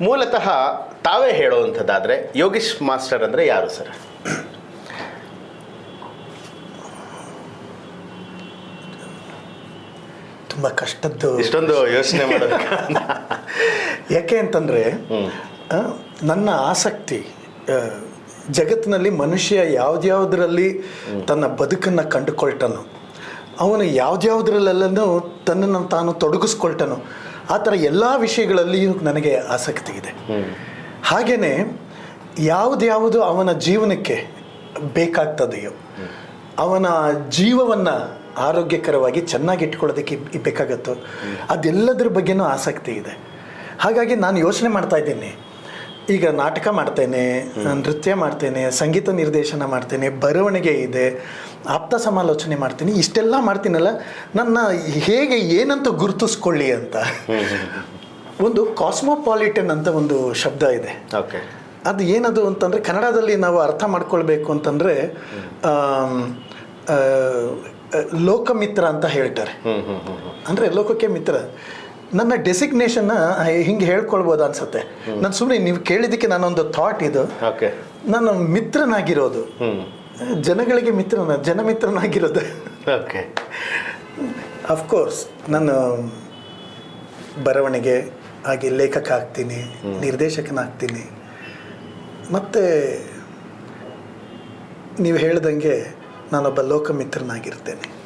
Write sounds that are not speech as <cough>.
ಮೂಲತಃ ತಾವೇ ಹೇಳುವಂಥದ್ದಾದರೆ ಯೋಗೀಶ್ ಮಾಸ್ಟರ್ ಅಂದರೆ ಯಾರು ಸರ್? ತುಂಬ ಕಷ್ಟದ್ದು ಇಷ್ಟೊಂದು ಯೋಚನೆ ಮಾಡೋದು <laughs> ಯಾಕೆ ಅಂತಂದರೆ ನನ್ನ ಆಸಕ್ತಿ ಜಗತ್ತಿನಲ್ಲಿ ಮನುಷ್ಯ ಯಾವ್ದ್ಯಾವುದರಲ್ಲಿ ತನ್ನ ಬದುಕನ್ನು ಕಂಡುಕೊಳ್ತಾನೋ ಅವನು ಯಾವ್ದ್ಯಾವುದ್ರಲ್ಲೆಲ್ಲನೂ ತನ್ನನ್ನು ತಾನು ತೊಡಗಿಸ್ಕೊಳ್ತಾನೋ ಆ ಥರ ಎಲ್ಲ ವಿಷಯಗಳಲ್ಲಿಯೂ ನನಗೆ ಆಸಕ್ತಿ ಇದೆ. ಹಾಗೆಯೇ ಯಾವುದ್ಯಾವುದು ಅವನ ಜೀವನಕ್ಕೆ ಬೇಕಾಗ್ತದೆಯೋ, ಅವನ ಜೀವವನ್ನು ಆರೋಗ್ಯಕರವಾಗಿ ಚೆನ್ನಾಗಿ ಇಟ್ಕೊಳ್ಳೋದಕ್ಕೆ ಬೇಕಾಗತ್ತೋ, ಅದೆಲ್ಲದ್ರ ಬಗ್ಗೆನೂ ಆಸಕ್ತಿ ಇದೆ. ಹಾಗಾಗಿ ನಾನು ಯೋಚನೆ ಮಾಡ್ತಾ ಇದ್ದೀನಿ ಈಗ ನಾಟಕ ಮಾಡ್ತೇನೆ ನೃತ್ಯ ಮಾಡ್ತೇನೆ ಸಂಗೀತ ನಿರ್ದೇಶನ ಮಾಡ್ತೇನೆ ಬರವಣಿಗೆ ಇದೆ ಆಪ್ತ ಸಮಾಲೋಚನೆ ಮಾಡ್ತೀನಿ ಇಷ್ಟೆಲ್ಲ ಮಾಡ್ತೀನಲ್ಲ ನನ್ನ ಹೇಗೆ ಏನಂತ ಗುರುತಿಸ್ಕೊಳ್ಳಿ ಅಂತ. ಒಂದು ಕಾಸ್ಮೋಪಾಲಿಟನ್ ಅಂತ ಒಂದು ಶಬ್ದ ಇದೆ. ಓಕೆ. ಅದು ಏನದು ಅಂತಂದರೆ ಕನ್ನಡದಲ್ಲಿ ನಾವು ಅರ್ಥ ಮಾಡ್ಕೊಳ್ಬೇಕು ಅಂತಂದರೆ ಲೋಕಮಿತ್ರ ಅಂತ ಹೇಳ್ತಾರೆ. ಅಂದರೆ ಲೋಕಕ್ಕೆ ಮಿತ್ರ. ನನ್ನ ಡೆಸಿಗ್ನೇಷನ್ ಹಿಂಗೆ ಹೇಳ್ಕೊಳ್ಬೋದು ಅನ್ಸುತ್ತೆ. ನಾನು ಸುಮ್ಮನೆ ನೀವು ಕೇಳಿದ್ದಕ್ಕೆ ನಾನೊಂದು ಥಾಟ್ ಇದು. ಓಕೆ. ನಾನು ಮಿತ್ರನಾಗಿರೋದು. ಜನಗಳಿಗೆ ಮಿತ್ರನ ಜನಮಿತ್ರನಾಗಿರೋದು. ಓಕೆ. ಅಫ್ಕೋರ್ಸ್ ನಾನು ಬರವಣಿಗೆ ಹಾಗೆ ಲೇಖಕ ಆಗ್ತೀನಿ ನಿರ್ದೇಶಕನಾಗ್ತೀನಿ. ಮತ್ತು ನೀವು ಹೇಳ್ದಂಗೆ ನಾನೊಬ್ಬ ಲೋಕಮಿತ್ರನಾಗಿರ್ತೇನೆ.